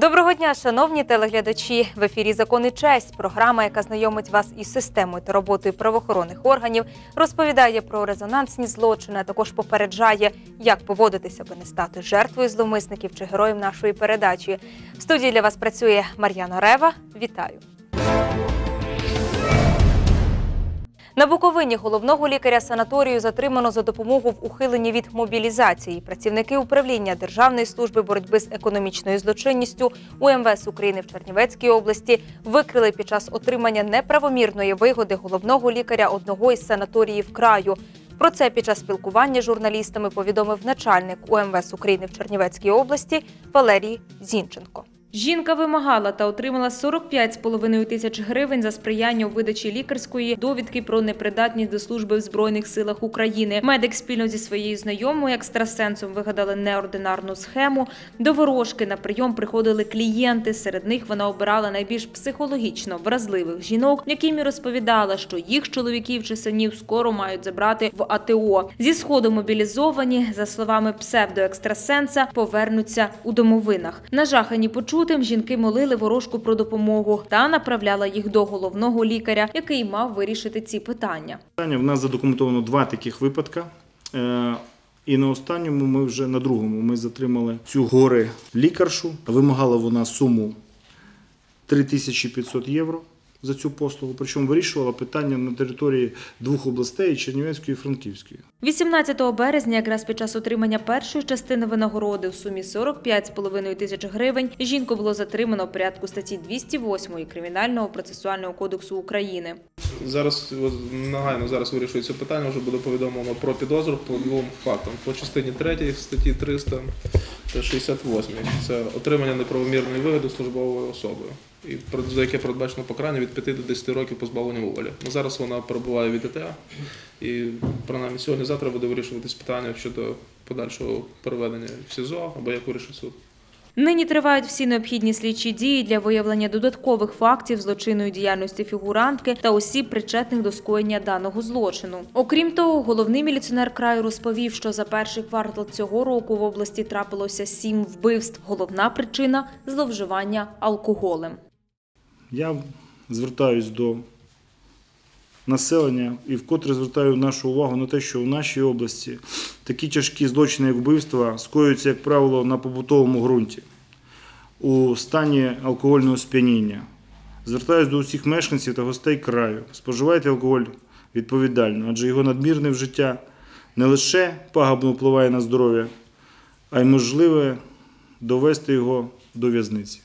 Доброго дня, шановні телеглядачі. В ефірі Закон і честь. Програма, яка знайомить вас із системою та роботою правоохоронних органів, розповідає про резонансні злочини, а також попереджає, як поводитися, аби не стати жертвою зловмисників чи героєм нашої передачі. В студії для вас працює Мар'яна Рева. Вітаю. На Буковині головного лікаря санаторію затримано за допомогу в ухиленні від мобілізації. Працівники управління Державної служби боротьби з економічною злочинністю УМВС України в Чернівецькій області викрили під час отримання неправомірної вигоди головного лікаря одного із санаторіїв краю. Про це під час спілкування з журналістами повідомив начальник УМВС України в Чернівецькій області Валерій Зінченко. Жінка вимагала та отримала 45,5 тисяч гривень за сприяння у видачі лікарської довідки про непридатність до служби в Збройних силах України. Медик спільно зі своєю знайомою екстрасенсом вигадали неординарну схему. До ворожки на прийом приходили клієнти. Серед них вона обирала найбільш психологічно вразливих жінок, яким і розповідала, що їх чоловіків чи синів скоро мають забрати в АТО. Зі сходу мобілізовані, за словами псевдоекстрасенса, повернуться у домовинах. Нажахані почутим жінки молили ворожку про допомогу та направляла їх до головного лікаря, який мав вирішити ці питання. В нас задокументовано два таких випадка. Е, І на останньому ми вже на другому ми затримали цю гори лікаршу. Вимагала вона суму 3500 євро за цю послугу. Причому вирішувала питання на території двох областей Чернівецької і Франківської. 18 березня, якраз під час отримання першої частини винагороди в сумі 45,5 тисяч гривень, жінку було затримано в порядку статті 208 Кримінального процесуального кодексу України. Зараз от, негайно зараз вирішується питання. Вже буде повідомлено про підозру по двом фактам. По частині 3 статті 300 та 68. Це отримання неправомірної вигоди службовою особою. І за яке передбачено покарання від 5 до 10 років позбавлення волі. Ну, зараз вона перебуває від ДТА, і принаймні сьогодні-завтра буде вирішуватись питання щодо подальшого переведення в СІЗО або як вирішить суд. Нині тривають всі необхідні слідчі дії для виявлення додаткових фактів злочинної діяльності фігурантки та осіб, причетних до скоєння даного злочину. Окрім того, головний міліціонер краю розповів, що за перший квартал цього року в області трапилося сім вбивств. Головна причина зловживання алкоголем. Я звертаюсь до населення і вкотре звертаю нашу увагу на те, що в нашій області такі тяжкі злочини, як вбивства, скоюються, як правило, на побутовому ґрунті у стані алкогольного сп'яніння. Звертаюсь до усіх мешканців та гостей краю. Споживайте алкоголь відповідально, адже його надмірне вжиття не лише пагубно впливає на здоров'я, а й можливе довести його до в'язниці.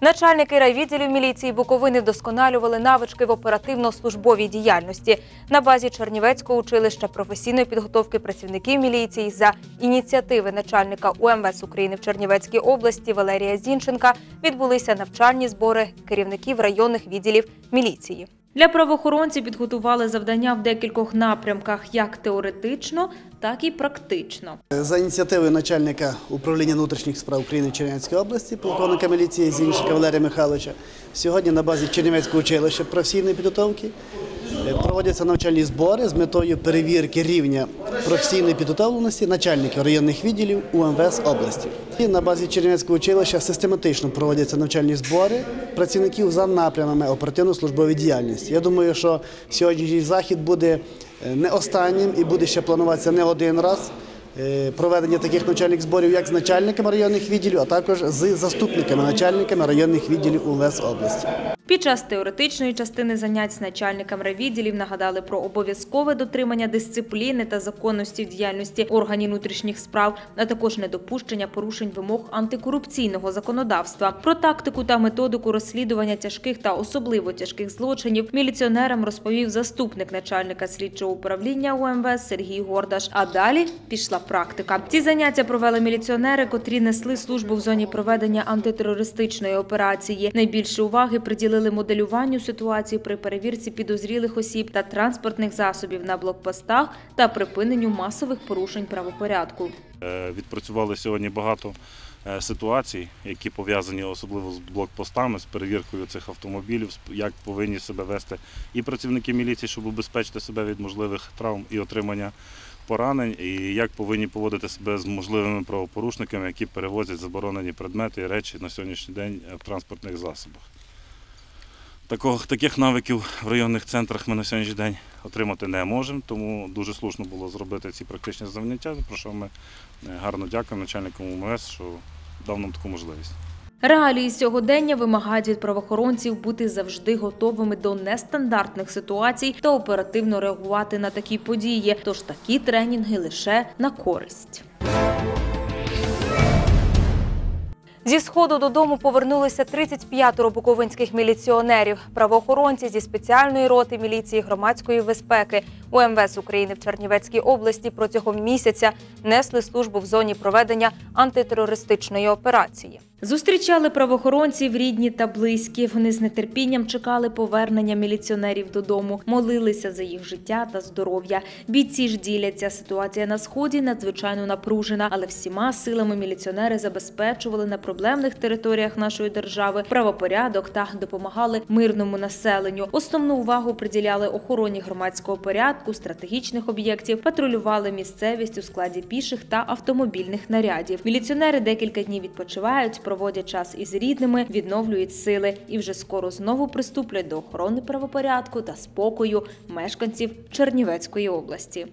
Начальники райвідділів міліції Буковини вдосконалювали навички в оперативно-службовій діяльності на базі Чернівецького училища професійної підготовки працівників міліції за ініціативи начальника УМВС України в Чернівецькій області Валерія Зінченка відбулися навчальні збори керівників районних відділів міліції. Для правоохоронців підготували завдання в декількох напрямках, як теоретично, так і практично. За ініціативою начальника управління внутрішніх справ України Чернівецької області, полковника міліції Зінчика Валерія Михайловича, сьогодні на базі Чернівецького училища професійної підготовки проводяться навчальні збори з метою перевірки рівня професійної підготовленості начальників районних відділів УМВС області. І на базі Чернівецького училища систематично проводяться навчальні збори працівників за напрямами оперативно-службової діяльності. Я думаю, що сьогоднішній захід буде е, не останнім і буде ще плануватися не один раз. е, Проведення таких навчальних зборів як з начальниками районних відділів, а також з заступниками начальниками районних відділів УВС області. Під час теоретичної частини занять з начальниками райвідділів нагадали про обов'язкове дотримання дисципліни та законності в діяльності органів внутрішніх справ, а також недопущення порушень вимог антикорупційного законодавства. Про тактику та методику розслідування тяжких та особливо тяжких злочинів міліціонерам розповів заступник начальника слідчого управління УМВС Сергій Гордаш. А далі пішла практика. Ці заняття провели міліціонери, котрі несли службу в зоні проведення антитерористичної операції. Найбільше уваги приділили моделюванню ситуації при перевірці підозрілих осіб та транспортних засобів на блокпостах та припиненню масових порушень правопорядку. Е, Відпрацювали сьогодні багато е, ситуацій, які пов'язані особливо з блокпостами, з перевіркою цих автомобілів, як повинні себе вести і працівники міліції, щоб убезпечити себе від можливих травм і отримання поранень і як повинні поводити себе з можливими правопорушниками, які перевозять заборонені предмети і речі на сьогоднішній день в транспортних засобах. Такого, таких навиків в районних центрах ми на сьогоднішній день отримати не можемо, тому дуже слушно було зробити ці практичні заняття, про що ми е, гарно дякуємо начальнику УМВС, що дав нам таку можливість. Реалії сьогодення вимагають від правоохоронців бути завжди готовими до нестандартних ситуацій та оперативно реагувати на такі події. Тож такі тренінги лише на користь. Зі сходу додому повернулися 35 буковинських міліціонерів. Правоохоронці зі спеціальної роти міліції громадської безпеки УМВС України в Чернівецькій області протягом місяця несли службу в зоні проведення антитерористичної операції. Зустрічали правоохоронців рідні та близькі. Вони з нетерпінням чекали повернення міліціонерів додому, молилися за їх життя та здоров'я. Бійці ж діляться. Ситуація на сході надзвичайно напружена, але всіма силами міліціонери забезпечували на проблемних територіях нашої держави правопорядок та допомагали мирному населенню. Основну увагу приділяли охороні громадського порядку, стратегічних об'єктів, патрулювали місцевість у складі піших та автомобільних нарядів. Міліціонери декілька днів відпочивають, проводять час із рідними, відновлюють сили і вже скоро знову приступлять до охорони правопорядку та спокою мешканців Чернівецької області.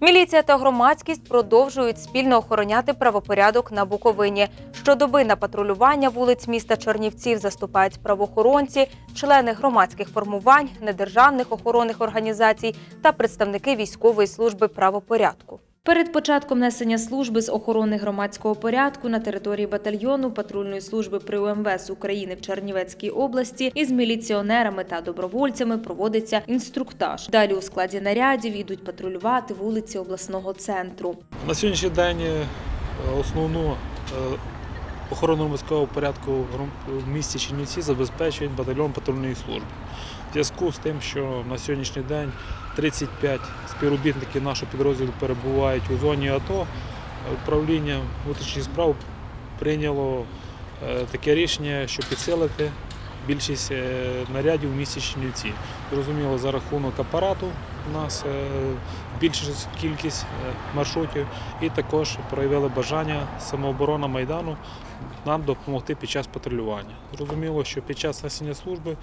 Міліція та громадськість продовжують спільно охороняти правопорядок на Буковині. Щодоби на патрулювання вулиць міста Чернівців заступають правоохоронці, члени громадських формувань, недержавних охоронних організацій та представники військової служби правопорядку. Перед початком несення служби з охорони громадського порядку на території батальйону патрульної служби при УМВС України в Чернівецькій області із міліціонерами та добровольцями проводиться інструктаж. Далі у складі нарядів ідуть патрулювати вулиці обласного центру. На сьогоднішній день е, основну е, охорону міського порядку в місті Чернівці забезпечує батальйон патрульної служби. В зв'язку з тим, що на сьогоднішній день 35 співробітників нашого підрозділу перебувають у зоні АТО, е, управління внутрішніх справ прийняло е, таке рішення, щоб підсилити більшість е, нарядів в місті Чернівці. Зрозуміло, за рахунок апарату у нас е, більша кількість е, маршрутів і також проявили бажання самооборона Майдану нам допомогти під час патрулювання. Зрозуміло, що під час несення служби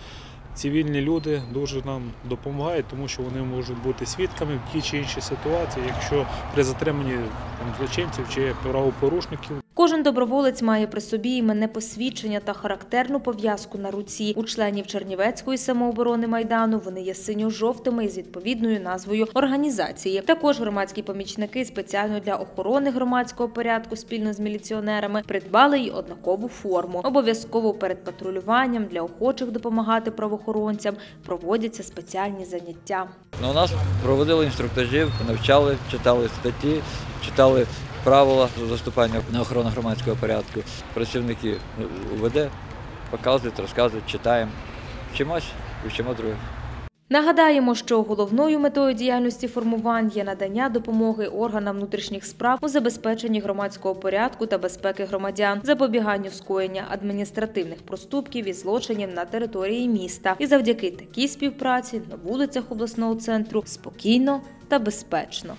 цивільні люди дуже нам допомагають, тому що вони можуть бути свідками в тій чи іншій ситуації, якщо при затриманні там, злочинців чи правопорушників Кожен доброволець має при собі іменне посвідчення та характерну пов'язку на руці. У членів Чернівецької самооборони майдану вони є синьо-жовтими із відповідною назвою організації. Також громадські помічники спеціально для охорони громадського порядку спільно з міліціонерами придбали й однакову форму. Обов'язково перед патрулюванням для охочих допомагати правоохоронцям проводяться спеціальні заняття. Ну, у нас проводили інструктажів, навчали, читали статті, читали правила заступання на охорону громадського порядку. Працівники УВД показують, розказують, читаємо, вчимось і вчимо других. Нагадаємо, що головною метою діяльності формувань є надання допомоги органам внутрішніх справ у забезпеченні громадського порядку та безпеки громадян, запобіганню скоєння адміністративних проступків і злочинів на території міста. І завдяки такій співпраці на вулицях обласного центру спокійно та безпечно.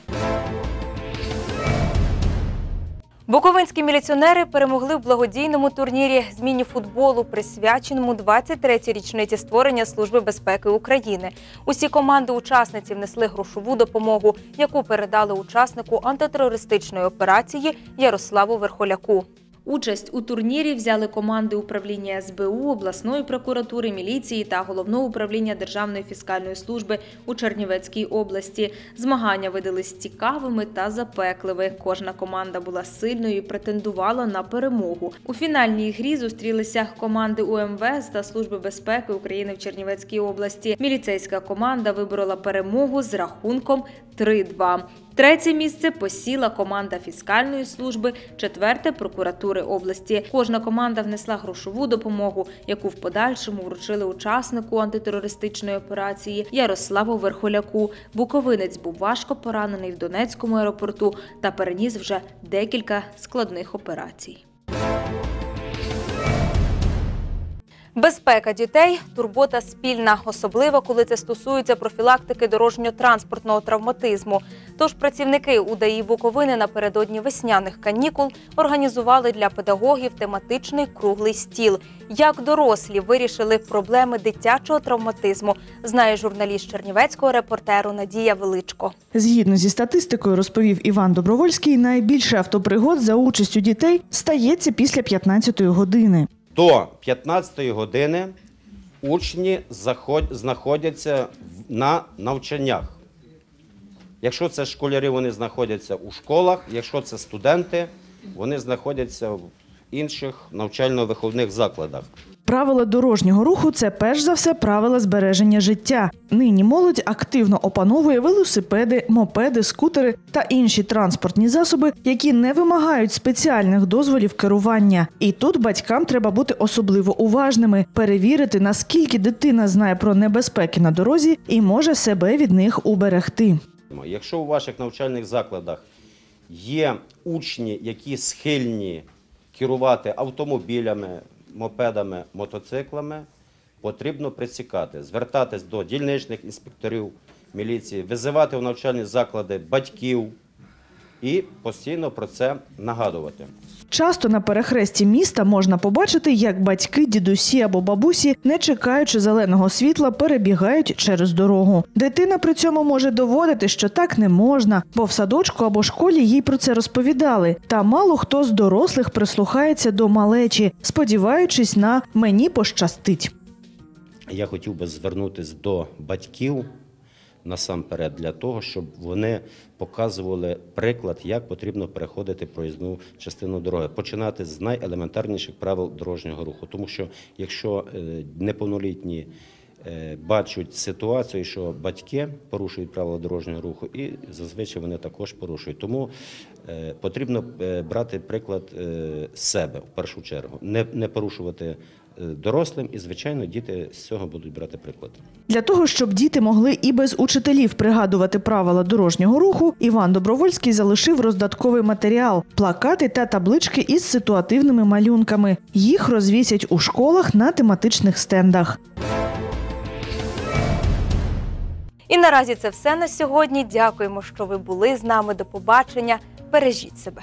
Буковинські міліціонери перемогли в благодійному турнірі з міні-футболу, присвяченому 23-й річниці створення Служби безпеки України. Усі команди-учасниці внесли грошову допомогу, яку передали учаснику антитерористичної операції Ярославу Верхоляку. Участь у турнірі взяли команди управління СБУ, обласної прокуратури, міліції та головного управління Державної фіскальної служби у Чернівецькій області. Змагання видались цікавими та запекливі. Кожна команда була сильною і претендувала на перемогу. У фінальній грі зустрілися команди УМВС та Служби безпеки України в Чернівецькій області. Міліцейська команда виборола перемогу з рахунком 3-2. Третє місце посіла команда фіскальної служби, четверте прокуратури області. Кожна команда внесла грошову допомогу, яку в подальшому вручили учаснику антитерористичної операції Ярославу Верхоляку. Буковинець був важко поранений в Донецькому аеропорту та переніс вже декілька складних операцій. Безпека дітей турбота спільна, особливо коли це стосується профілактики дорожньо-транспортного травматизму. Тож працівники УДАІ Буковини напередодні весняних канікул організували для педагогів тематичний круглий стіл. Як дорослі вирішили проблеми дитячого травматизму, знає журналіст чернівецького репортеру Надія Величко. Згідно зі статистикою, розповів Іван Добровольський, найбільше автопригод за участю дітей стається після 15-ї години. До 15 години учні знаходяться на навчаннях. Якщо це школярі, вони знаходяться у школах, якщо це студенти, вони знаходяться в інших навчально-виховних закладах. Правила дорожнього руху це перш за все правила збереження життя. Нині молодь активно опановує велосипеди, мопеди, скутери та інші транспортні засоби, які не вимагають спеціальних дозволів керування. І тут батькам треба бути особливо уважними, перевірити, наскільки дитина знає про небезпеки на дорозі і може себе від них уберегти. Якщо у ваших навчальних закладах є учні, які схильні керувати автомобілями, мопедами, мотоциклами, потрібно присікати, звертатись до дільничних інспекторів міліції, визивати в навчальні заклади батьків і постійно про це нагадувати. Часто на перехресті міста можна побачити, як батьки, дідусі або бабусі, не чекаючи зеленого світла, перебігають через дорогу. Дитина при цьому може доводити, що так не можна, бо в садочку або школі їй про це розповідали. Та мало хто з дорослих прислухається до малечі, сподіваючись на мені пощастить. Я хотів би звернутися до батьків насамперед для того, щоб вони показували приклад, як потрібно переходити проїзну частину дороги, починати з найелементарніших правил дорожнього руху. Тому що якщо е, неповнолітні е, бачать ситуацію, що батьки порушують правила дорожнього руху, і зазвичай вони також порушують. Тому е, потрібно брати приклад себе в першу чергу, не, порушувати дорослим, і звичайно, діти з цього будуть брати приклад. Для того, щоб діти могли і без учителів пригадувати правила дорожнього руху, Іван Добровольський залишив роздатковий матеріал, плакати та таблички із ситуативними малюнками. Їх розвісять у школах на тематичних стендах. І наразі це все на сьогодні. Дякуємо, що ви були з нами. До побачення. Бережіть себе.